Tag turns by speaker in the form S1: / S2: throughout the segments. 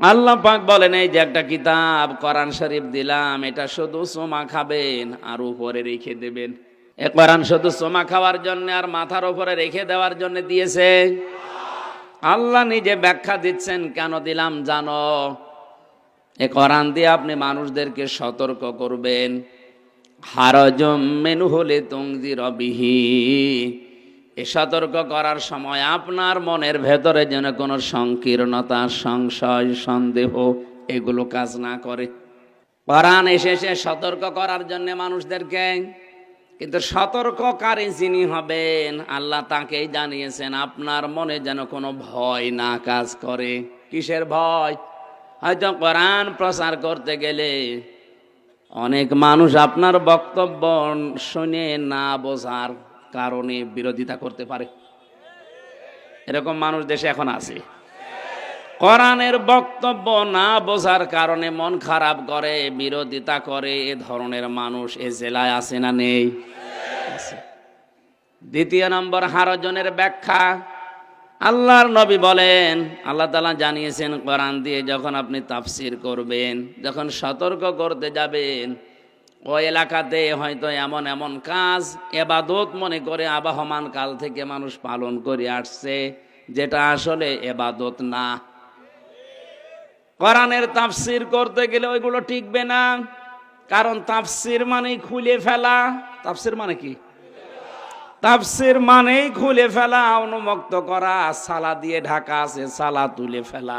S1: আল্লাহ পাক বলেন, এই যে একটা কিতাব কোরআন শরীফ দিলাম, এটা শুধু সোমা খাবেন আর উপরে রেখে দেবেন। এ কোরআন শুধু সোমা খাওয়ার জন্য আর মাথার উপরে রেখে দেওয়ার জন্য দিয়েছে। আল্লাহ নিজে ব্যাখ্যা দিচ্ছেন, কেন দিলাম জানো? এ কোরআন দিয়ে আপনি মানুষদেরকে সতর্ক করবেন। হারজম মেনু হলে তুংজি রবিহি এ সতর্ক করার সময় আপনার মনের ভেতরে যেন কোনো সংকীর্ণতা, সংশয়, সন্দেহ এগুলো কাজ না করে। কোরআন এসেছে সতর্ক করার জন্য মানুষদেরকে, কিন্তু সতর্ককারী যিনি হবেন, আল্লাহ তাকেই জানিয়েছেন, আপনার মনে যেন কোনো ভয় না কাজ করে। কিসের ভয়? হয়তো কোরআন প্রচার করতে গেলে অনেক মানুষ আপনার বক্তব্য শুনে না বোঝার কারণে বিরোধিতা করতে পারে। এরকম মানুষ দেশে এখন আছে। কোরআনের বক্তব্য না বোঝার কারণে মন খারাপ করে, বিরোধিতা করে এ ধরনের মানুষ এ জেলায় আছে না নেই? দ্বিতীয় নম্বর হারজনের ব্যাখ্যা। আল্লাহর নবী বলেন, আল্লাহ তালা জানিয়েছেন কোরআন দিয়ে যখন আপনি তাফসির করবেন, যখন সতর্ক করতে যাবেন ওই এলাকাতে হয়তো এমন এমন কাজ, এবাদত মনে করে আবাহমান কাল থেকে মানুষ পালন করে আসছে, যেটা আসলে এবাদত না। কোরআনের তাফসির করতে গেলে ওইগুলো টিকবে না, কারণ তাফসির মানে খুলে ফেলা। তাফসির মানে কি? তাফসির মানেই খুলে ফেলা, অনুমুক্ত করা, সালা দিয়ে ঢাকা আছে, সালা তুলে ফেলা।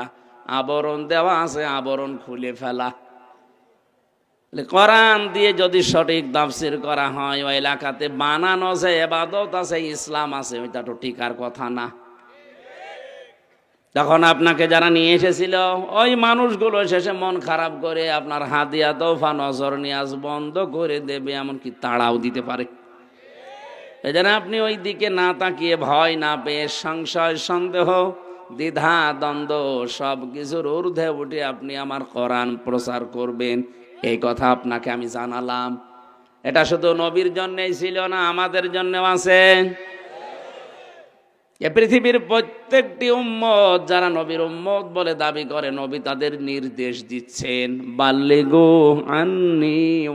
S1: আবরণ দেওয়া আছে, আবরণ খুলে ফেলা। কোরআন দিয়ে যদি সঠিক তাফসির করা হয়, ওই এলাকাতে বানানো আছে এবাদত আছে, ইসলাম আছে, ওইটা তো টিকার কথা না। তখন আপনাকে যারা নিয়ে এসেছিল, ওই মানুষগুলো শেষে মন খারাপ করে আপনার হাতিয়া তোফা নজর নিয়াজ বন্ধ করে দেবে, এমনকি তাড়াও দিতে পারে। এই জন্য আপনি ওই দিকে না তাকিয়ে ভয় না পেয়ে সংশয়, সন্দেহ, দ্বিধা, দ্বন্দ্ব সব কিছুর ঊর্ধ্বে উঠে আপনি আমার কোরআন প্রচার করবেন। এই কথা আপনাকে আমি জানালাম। এটা শুধু নবীর জন্যই ছিল না, আমাদের জন্যও আছে। এ পৃথিবীর প্রত্যেকটি উম্মত, যারা নবীর উম্মত বলে দাবি করে, নবী তাদের নির্দেশ দিচ্ছেন বাল্যগো আন্নি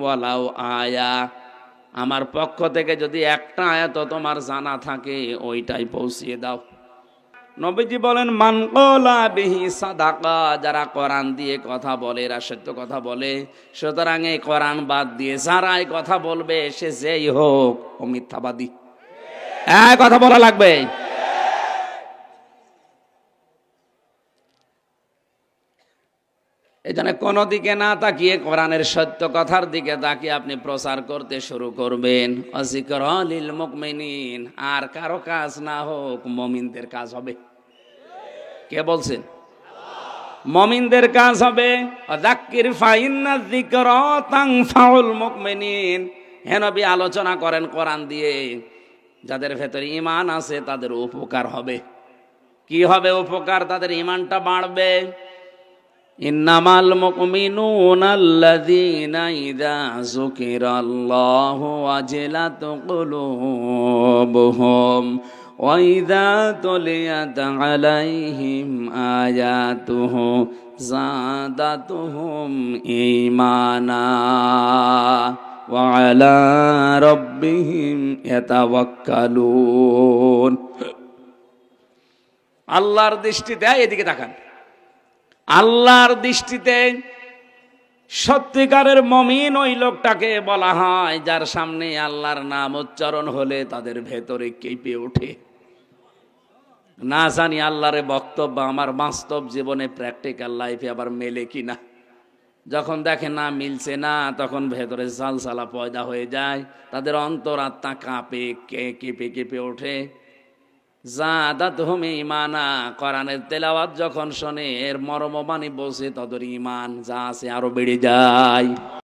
S1: আয়া। আমার পক্ষ থেকে যদি একটা আয়াত তোমার জানা থাকে, ওইটাই পৌঁছিয়ে দাও। নবীজি বলেন মানকলা বিহি সাদাকা যারা কোরআন দিয়ে কথা বলে, এরা সত্য কথা বলে। সুতরাং এই কোরআন বাদ দিয়ে যারা এই কথা বলবে, সে যেই হোক ও মিথ্যাবাদী। হ্যাঁ কথা বলা লাগবে। এই জন্য কোনো দিকে না তাকিয়ে কোরআনের সত্য কথার দিকে তাকিয়ে আপনি প্রচার করতে শুরু করবেন। অজিকর লিল মুকমিনিন, আর কারও কাজ না হোক মমিনদের কাজ হবে। কে বলছেন? মমিনদের কাজ হবে। অদাক্কির ফাইন্না যিকর তানফাউল মুকমিনিন। হেনবি আলোচনা করেন কোরআন দিয়ে। যাদের ভেতরে ইমান আছে, তাদের উপকার হবে। কি হবে উপকার? তাদের ইমানটা বাড়বে। ইন্নামাল মুমিনুনা আল্লাযীনা ইযা যুকিরাল্লাহু ওয়াজিলাত কুলুবুহুম ওয়া ইযা তুলিয়াত আলাইহিম আয়াতুহু যাদাতুহুম ঈমানা ওয়া আলা রাব্বিহিম ইয়াতাওয়াক্কালুন। আল্লাহর দৃষ্টিতে এদিকে তাকান। আল্লাহর দৃষ্টিতে সত্যিকারের মমিন ওই লোকটাকে বলা হয়, যার সামনে আল্লাহর নাম উচ্চারণ হলে তাদের ভেতরে কেঁপে ওঠে। না জানি আল্লাহরে বক্তব্য আমার বাস্তব জীবনে প্র্যাকটিক্যাল লাইফে আবার মেলে কিনা। যখন দেখে না মিলছে না, তখন ভেতরে সালসালা পয়দা হয়ে যায়, তাদের অন্তরাত্মা কাঁপে, কে কেঁপে কেঁপে ওঠে। জাদাত হোমে ইমানা, কোরআনের তেলাওয়াত যখন শোনে, এর মরমবাণী বসে তদর ইমান যা আছে আরও বেড়ে যায়।